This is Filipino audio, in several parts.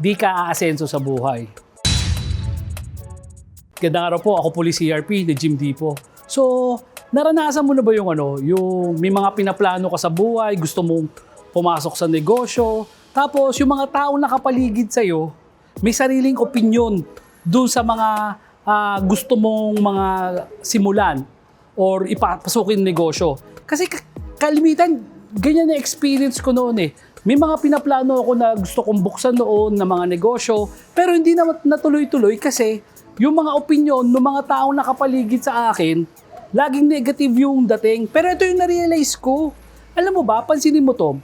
di ka aasenso sa buhay. Gandang araw po, ako po CRP, ni Jim Dipo. So, naranasan mo na ba yung ano, yung may mga pinaplano ka sa buhay, gusto mong pumasok sa negosyo, tapos yung mga tao nakapaligid sa'yo, may sariling opinion dun sa mga ah, gusto mong mga simulan or ipapasukin negosyo. Kasi ka- kalimitan, ganyan na experience ko noon eh. May mga pinaplano ako na gusto kong buksan noon na mga negosyo, pero hindi na natuloy-tuloy kasi yung mga opinion ng mga taong nakapaligid sa akin, laging negative yung dating. Pero ito yung na-realize ko. Alam mo ba, pansinin mo to,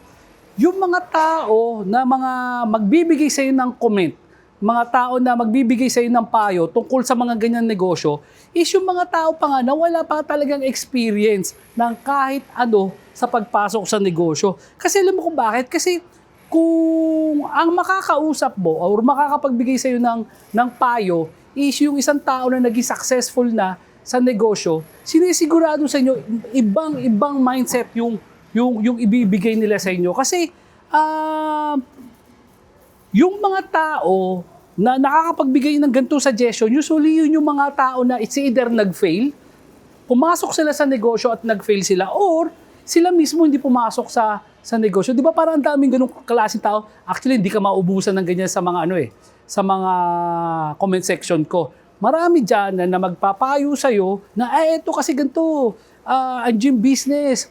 yung mga tao na mga magbibigay sa'yo ng comment, mga tao na magbibigay sa'yo ng payo tungkol sa mga ganyan negosyo, is yung mga tao pa nga na wala pa talagang experience ng kahit ano sa pagpasok sa negosyo. Kasi alam mo kung bakit? Kasi kung ang makakausap mo or makakapagbigay sa'yo ng, ng payo is yung isang tao na naging successful na sa negosyo, sinisigurado sa inyo, ibang-ibang mindset yung, yung, yung ibibigay nila sa inyo. Kasi, ah, yung mga tao na nakakapagbigay ng ganitong suggestion, usually yun yung mga tao na it's either nag-fail, pumasok sila sa negosyo at nag-fail sila, or sila mismo hindi pumasok sa sa negosyo. Di ba parang ang daming ganong klaseng tao? Actually, hindi ka maubusan ng ganyan sa mga ano eh, sa mga comment section ko. Marami dyan na, na magpapayo sa'yo na, eh, eto kasi ganito, ah, ang gym business,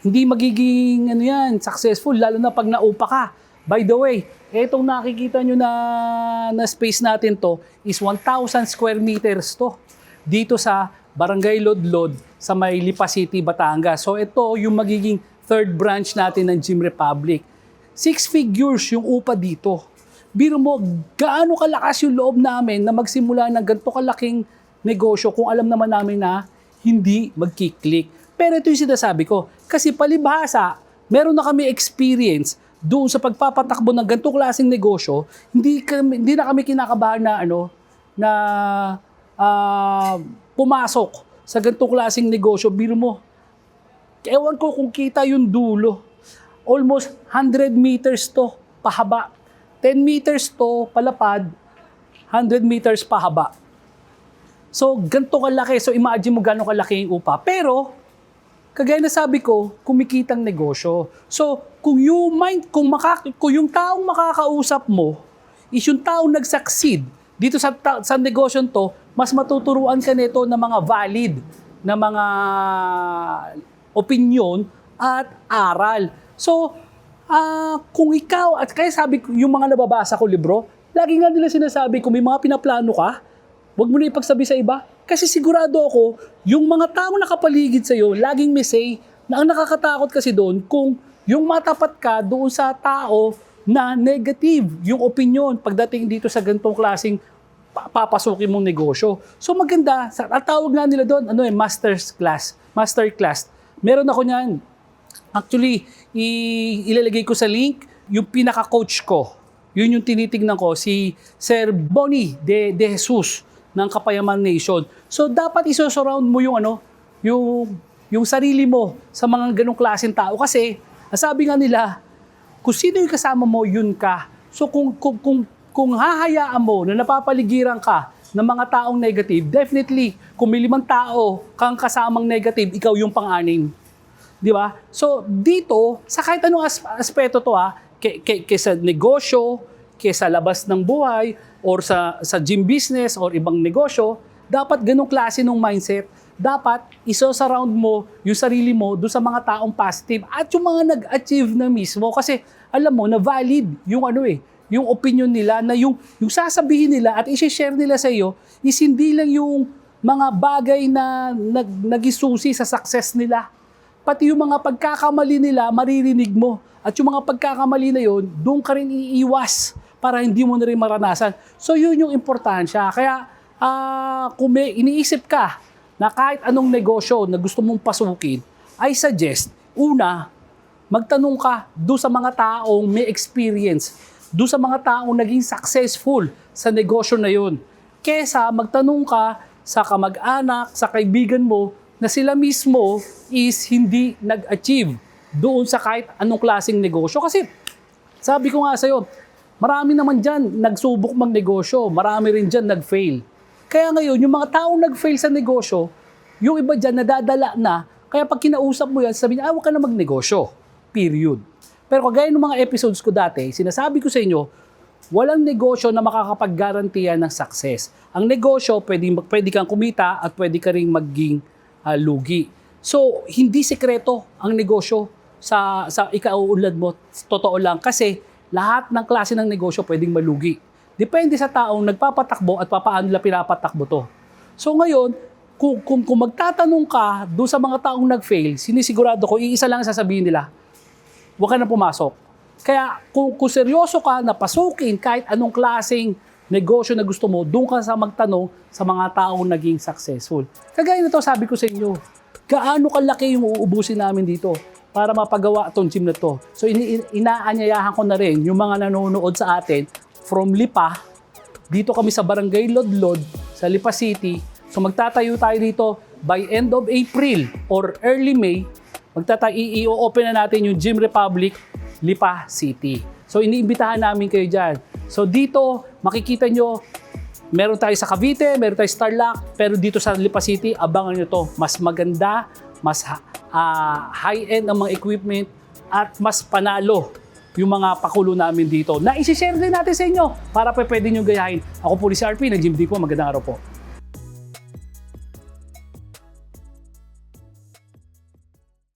hindi magiging ano yan, successful, lalo na pag naupa ka. By the way, etong nakikita nyo na, na space natin to is 1,000 square meters to dito sa Barangay Lodlod sa may Lipa City, Batangas. So ito yung magiging third branch natin ng Gym Republic. Six figures yung upa dito. Biro mo, gaano kalakas yung loob namin na magsimula ng ganito kalaking negosyo kung alam naman namin na hindi magkiklik. Pero ito yung sinasabi ko. Kasi palibhasa, meron na kami experience doon sa pagpapatakbo ng ganito klaseng negosyo, hindi, kami, hindi na kami kinakabahan na ano, na ah, pumasok sa ganito klaseng negosyo. Biro mo, ewan ko kung kita yung dulo. Almost 100 meters to pahaba. 10 meters to palapad, 100 meters pahaba. So, ganito kalaki. So, imagine mo gano'ng kalaki yung upa. Pero, kagaya na sabi ko, kumikitang negosyo. So, kung yung mind, kung, maka, kung yung taong makakausap mo is yung taong nag-succeed dito sa, sa negosyo to, mas matuturuan ka nito ng mga valid na mga opinion at aral. So, ah, kung ikaw, at kaya sabi ko, yung mga nababasa ko libro, lagi nga nila sinasabi, kung may mga pinaplano ka, Huwag mo na ipagsabi sa iba. Kasi sigurado ako, yung mga taong nakapaligid sa'yo, laging may say, na ang nakakatakot kasi doon, kung yung matapat ka doon sa tao na negative, yung opinion pagdating dito sa ganitong klaseng pa- papasukin mong negosyo. So maganda, ang tawag nga nila doon, ano eh, master's class. Master class. Meron ako niyan. Actually, ilalagay ko sa link yung pinaka-coach ko. Yun yung tinitignan ko, si Sir Bonnie de, de Jesus ng Kapayaman Nation. So dapat iso-surround mo yung ano, yung yung sarili mo sa mga ganong klaseng tao kasi sabi nga nila, kung sino yung kasama mo, yun ka. So kung kung kung, kung hahayaan mo na napapaligiran ka ng mga taong negative, definitely, kung may limang tao kang kasamang negative, ikaw yung pang-anim. Di ba? So, dito, sa kahit anong as- aspeto to ha, kay, kay, kay sa negosyo, kay sa labas ng buhay, or sa, sa gym business, or ibang negosyo, dapat ganong klase ng mindset. Dapat iso-surround mo yung sarili mo doon sa mga taong positive at yung mga nag-achieve na mismo. Kasi alam mo na valid yung ano eh, yung opinion nila na yung, yung sasabihin nila at i-share nila sa iyo is hindi lang yung mga bagay na nag, nagisusi sa success nila pati yung mga pagkakamali nila, maririnig mo. At yung mga pagkakamali na yon, doon ka rin iiwas para hindi mo na rin maranasan. So yun yung importansya. Kaya ah, kung may iniisip ka na kahit anong negosyo na gusto mong pasukin, I suggest, una, magtanong ka doon sa mga taong may experience, doon sa mga taong naging successful sa negosyo na yun. Kesa magtanong ka sa kamag-anak, sa kaibigan mo, na sila mismo is hindi nag-achieve doon sa kahit anong klaseng negosyo. Kasi sabi ko nga sa'yo, Marami naman dyan nagsubok magnegosyo, marami rin dyan nag-fail. Kaya ngayon, yung mga taong nag-fail sa negosyo, yung iba dyan nadadala na, kaya pag kinausap mo yan, sabi niya, ah, ka na magnegosyo. Period. Pero kagaya ng mga episodes ko dati, sinasabi ko sa inyo, walang negosyo na makakapag-garantiya ng success. Ang negosyo, pwede, pwede kang kumita at pwede ka rin maging ah, lugi. So, hindi sekreto ang negosyo sa, sa ikauunlad mo. Totoo lang. Kasi lahat ng klase ng negosyo pwedeng malugi. Depende sa taong nagpapatakbo at papaano nila pinapatakbo to. So ngayon, kung, kung, kung magtatanong ka doon sa mga taong nag-fail, sinisigurado ko, iisa lang ang sasabihin nila, huwag ka na pumasok. Kaya kung, kung seryoso ka na pasukin kahit anong klaseng negosyo na gusto mo, doon ka sa magtanong sa mga taong naging successful. Kagaya na to, sabi ko sa inyo, gaano kalaki yung uubusin namin dito para mapagawa itong gym na to. So ini inaanyayahan ko na rin yung mga nanonood sa atin from Lipa, dito kami sa Barangay Lodlod, sa Lipa City. So magtatayo tayo dito by end of April or early May, magtatayo, i-open na natin yung Gym Republic Lipa City. So iniimbitahan namin kayo dyan. So dito, makikita nyo, meron tayo sa Cavite, meron tayo sa Tarlac, pero dito sa Lipa City, abangan nyo to. Mas maganda, mas ah, high-end ang mga equipment, at mas panalo yung mga pakulo namin dito na isi-share din natin sa inyo para pa pwede nyo gayahin. Ako po si RP, nag-gym di po. Magandang araw po.